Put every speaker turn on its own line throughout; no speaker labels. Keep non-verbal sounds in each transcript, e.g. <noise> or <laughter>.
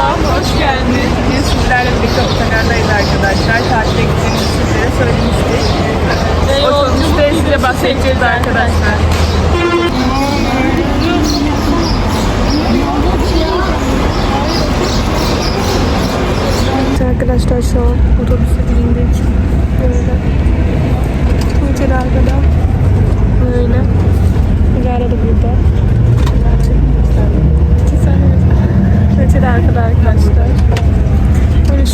Merhaba, hoş geldiniz. Biz sizlerle birlikte otelerdayız arkadaşlar. Tatile gittiğimiz sizlere söylemiştik. Otobüste size bahsedeceğiz arkadaşlar.
Arkadaşlar şu an otobüse bindik. Böyle. Ülkede arkada. Böyle. Bir arada burada. Gerçekten.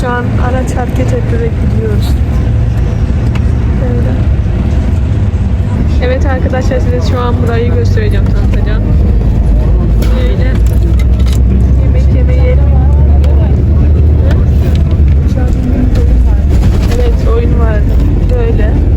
şu an araç hareket ettirerek gidiyoruz. Evet arkadaşlar size şu an burayı göstereceğim, tanıtacağım. Böyle yemek yemeyi Evet oyun var. Böyle.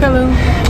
Hello.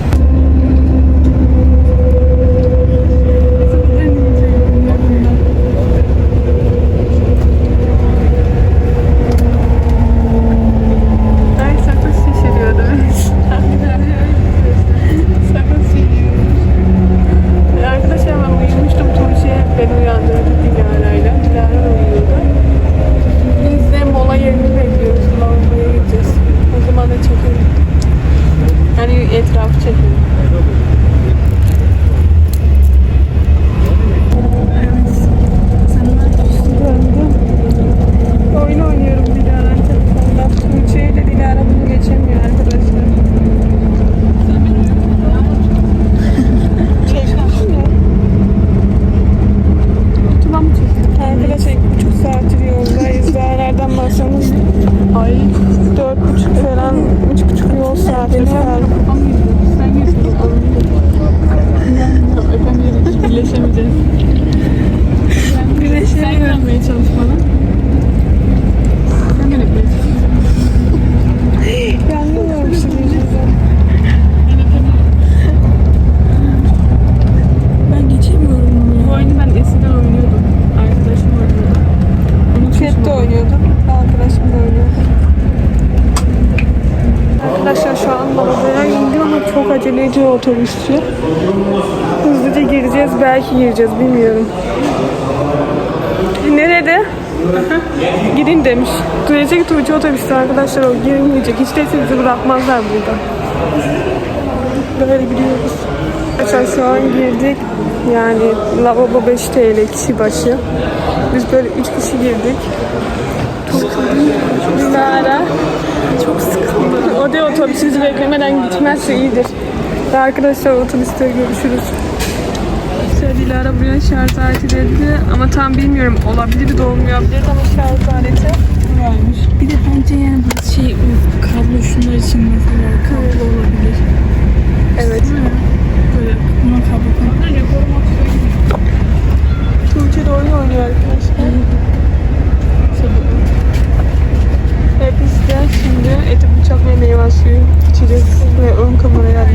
Otobüsçü. Hızlıca gireceğiz. Belki gireceğiz. Bilmiyorum. Nerede? Gidin demiş. Duyacak Tuğçe otobüsü arkadaşlar o girmeyecek. Hiç değilse bizi bırakmazlar burada. Böyle gidiyoruz. Arkadaşlar şu an girdik. Yani lavabo 5 TL kişi başı. Biz böyle 3 kişi girdik. Sıkıldım. Dilara. Çok sıkıldım. O da otobüsümüzü beklemeden gitmezse iyidir. Ve arkadaşlar otobüste görüşürüz. İşte Dilara buraya şarj aleti dedi ama tam bilmiyorum olabilir de olmayabilir ama şarj aleti varmış.
Bir de bence yani bu şey kablo şunlar için mesela kablo olabilir.
Evet.
Böyle buna kablo.
Tuğçe de oyun oynuyor arkadaşlar. Biz de şimdi eti bıçak ve meyve suyu içeceğiz ve ön kameraya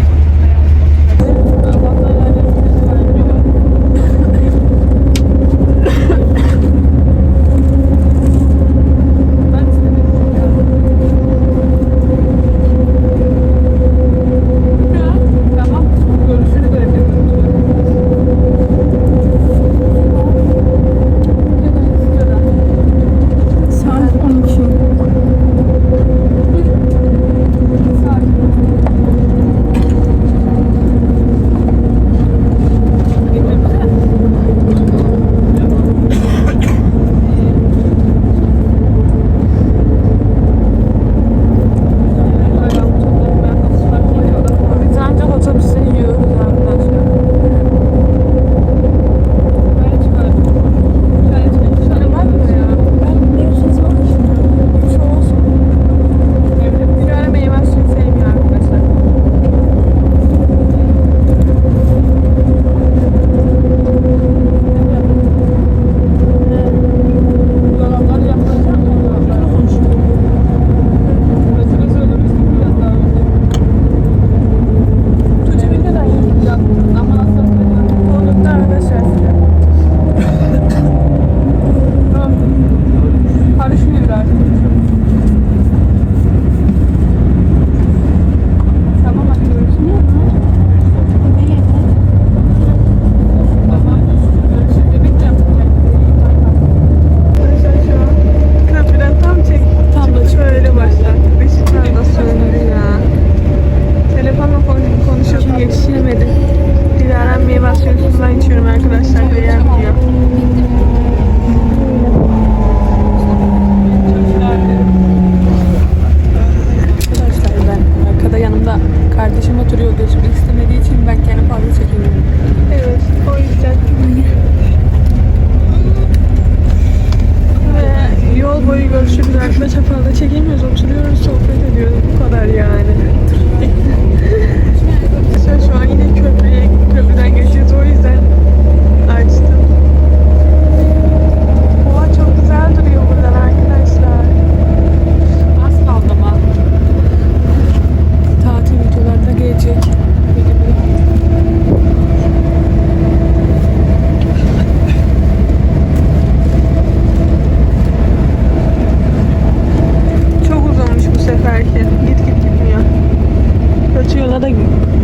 Yola da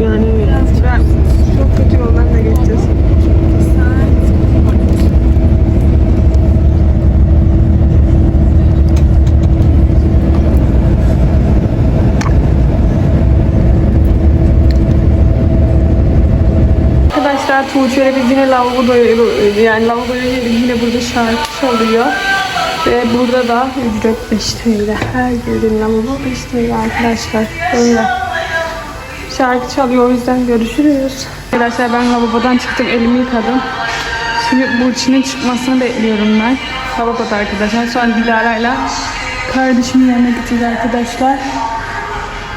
yani ben çok kötü yoldan da geçeceğiz. Arkadaşlar Tuğçe'yle biz yine lavaboda yani lavaboya yine burada şarkı çalıyor. Ve burada da ücret 5 TL. Her girdiğim lavabo 5 TL arkadaşlar. Böyle. Şarkı çalıyor o yüzden görüşürüz. Arkadaşlar ben lavabodan çıktım elimi yıkadım. Şimdi Burçin'in çıkmasını bekliyorum ben. Lavaboda arkadaşlar. Sonra Dilara'yla kardeşimin yanına gideceğiz arkadaşlar.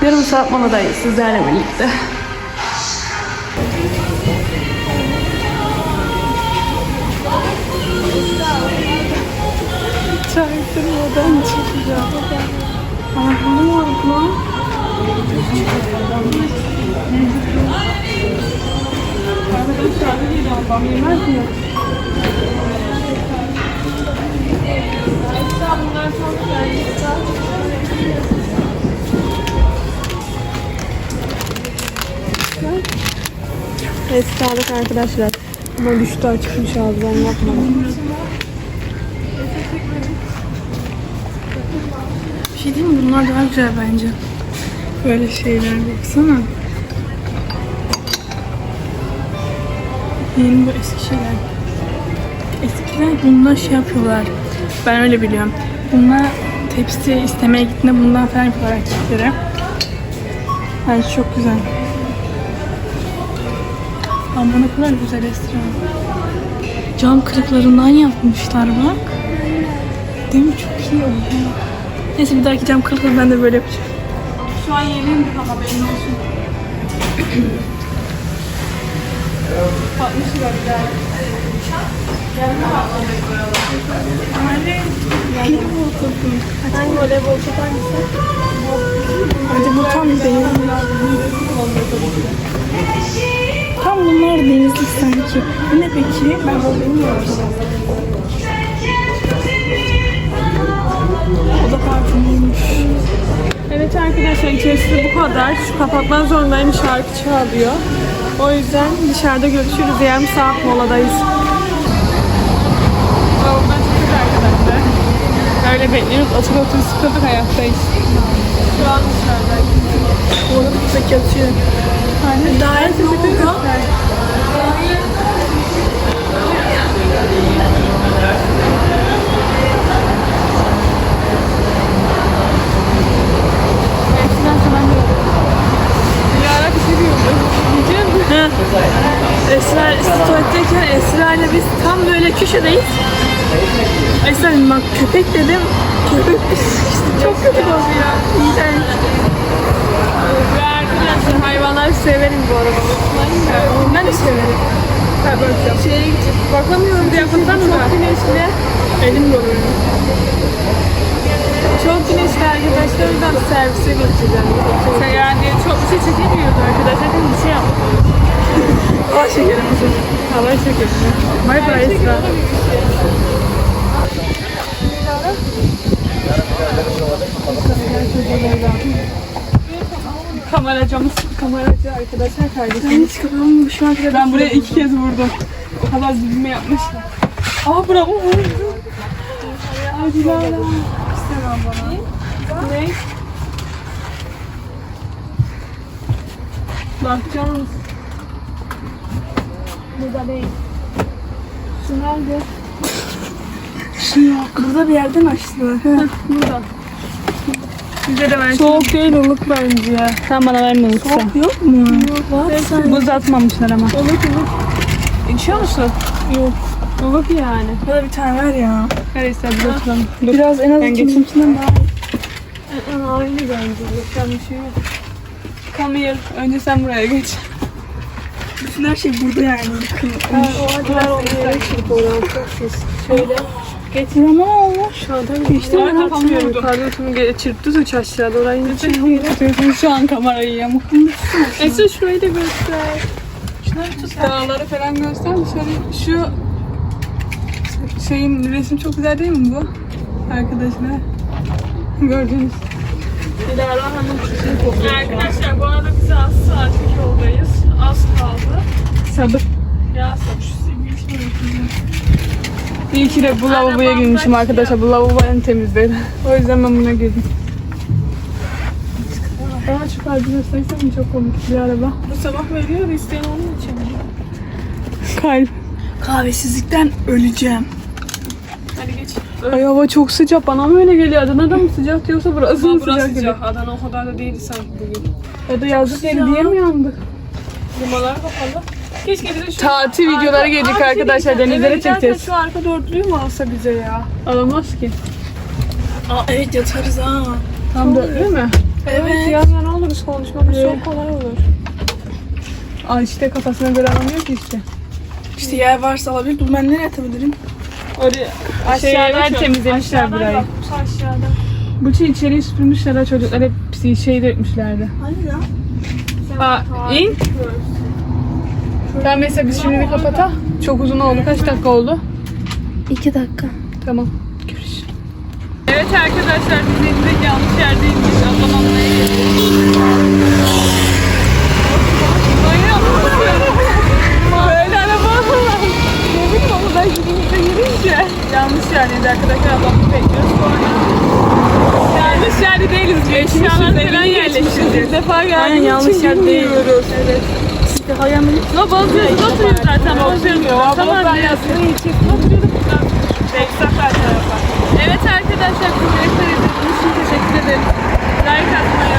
Yarım saat moladayız sizlerle birlikte. Çaktırmadan çıkacağım. Ayaklarım ağrıdı lan. Geldi. Esra'lık arkadaşlar. Ama düştü açıkmış ağzından yapmadım.
Bir şey diyeyim mi? Bunlar daha güzel bence. Böyle şeyler baksana. Yeni bu eski şeyler. Eskiden bundan şey yapıyorlar. Ben öyle biliyorum. Bunlar tepsi istemeye gittiğinde bundan falan yapıyorlar erkeklere. Bence çok güzel. Ama ne kadar güzel Esra. Cam kırıklarından yapmışlar bak. Değil mi? Çok iyi oldu. Neyse bir dahaki cam kırıkları ben de böyle yapacağım. Şu an yeni ama benim olsun. 60 lira bir daha.
Hangi voleybol top hangisi?
Bu tam değil. Tam bunlar denizlik sanki. Bu ne peki? Ben bunu bilmiyorum. O da parfümüymüş.
Evet arkadaşlar içerisi bu kadar. Şu kapatmak zorundayım şarkı çalıyor. O yüzden dışarıda görüşürüz. Yarım saat moladayız. Babamdan çıktık arkadaşlar. Öyle bekliyoruz. Otur otur sıkıldık ayaktayız. Şu an dışarıdayız.
Orada pek yatıyor. Hani davet ne oldu?
Eskiden sana Yara bir şey diyordu. Mi?
Esra tuvaletteyken Esra ile biz tam böyle köşedeyiz. Esra dedim bak köpek dedim. Köpek <laughs> işte çok kötü oldu ya. İğrenç.
Ve arkadaşlar hayvanları severim bu arada.
Ben de severim.
Ha, gideceğiz. Bakamıyorum diye yapmadan mı? Çok güneşli.
Elim doluyor.
Çok güneşli arkadaşlar. O yüzden servise geçeceğim. Sen yani çok bir şey çekemiyordu arkadaşlar. Dedim bir şey yapmadım.
Ah <laughs> şekerim.
Hava çekiyorsun.
Bay bay Esra.
Kameracımız, kameracı arkadaşlar kardeşim.
Hiç kafamı şu an kadar
Ben buraya iki kez vurdum. O kadar dibime yapmışlar. Aa bravo vurdum. Hadi İstemem bana. Ne? Bakacağız. Burada değil. Şu nerede?
Yok. Burada bir yerden açtılar.
Burada.
Bize de ver.
Soğuk değil ılık bence.
Sen bana verme yoksa. Soğuk yok mu? Yok. Sen...
Buz atmamışlar ama. Ilık ılık. İçiyor musun? Yok. Ilık yani.
Bana bir tane ver ya.
Neyse biz oturalım. Dur.
Biraz en az
Ben
ikimizin daha
Aa, Aynı bence. Yapacağım bir şey yok. Come here. Önce sen buraya geç.
Bütün her şey burada yani.
o hadi ver onu yere çırp oradan. Çok pis. Şöyle.
Getir ama olmuş.
Aşağıdan geçti mi? Atmıyor. Yukarıda tüm ge- çırptı üç aşağıda. Orayı ne
Tutuyorsun şu an kamerayı yamuk.
Esra şurayı da göster. Dağları falan göster dışarı. Şu şeyin resim çok güzel değil mi bu? Arkadaşlar. Gördünüz. Dilara Hanım Arkadaşlar bu arada bize az saatlik yoldayız. Az kaldı.
Sabır.
Ya sabır şu sevgili şimdi İyi ki de bu lavaboya girmişim arkadaşlar. Bu lavabo en temizleri. <laughs> O yüzden ben buna girdim. Aa şu kalbi göstersem? Çok komik bir araba. Bu sabah veriyor isteyen onun için. Kalp.
Kahvesizlikten öleceğim.
Hadi geç. Ay hava çok sıcak. Bana mı öyle geliyor? Adana'da mı sıcak diyorsa burası mı sıcak geliyor? Adana o kadar da değildi sanki bugün. Ya da yazlık yeri diye mi yandık? Limalar kapalı. Keşke bize şu tatil videoları gelecek arkadaşlar. Denizlere çekeceğiz. Şu arka dörtlüyü mü alsa bize ya? Alamaz ki.
Aa evet yatarız ha.
Tam dörtlü mü? Evet.
Evet.
yan yana oluruz konuşmamız çok kolay olur. Aa işte kafasına göre alamıyor ki işte.
İşte yer varsa alabilir. Dur ben nereye atabilirim?
Oraya aşağıda temizlemişler burayı.
aşağıda.
Bu çiğ içeriği süpürmüşler çocuklar hep şey dökmüşlerdi.
Hani lan?
Aa in. Ben mesela biz şimdi bir kapata. Çok uzun oldu. Kaç dakika oldu?
İki dakika.
Tamam. Görüşürüz. Evet arkadaşlar biz indik yanlış yerdeydik.
Yerdeyiz arkadaşlar. Ablamı bekliyoruz. Sonra yanlış yerde değiliz. Eşyalar falan yerleştirdik.
İlk defa
Aynen
geldiğimiz
yanlış yer
bilmiyoruz. Evet.
İşte hayalini
No Bozcaada'da oturuyoruz zaten. İçin oturuyorduk buradan. Beksat tarafa. Evet arkadaşlar. Kuvvetler için teşekkür ederim. Like atmayı,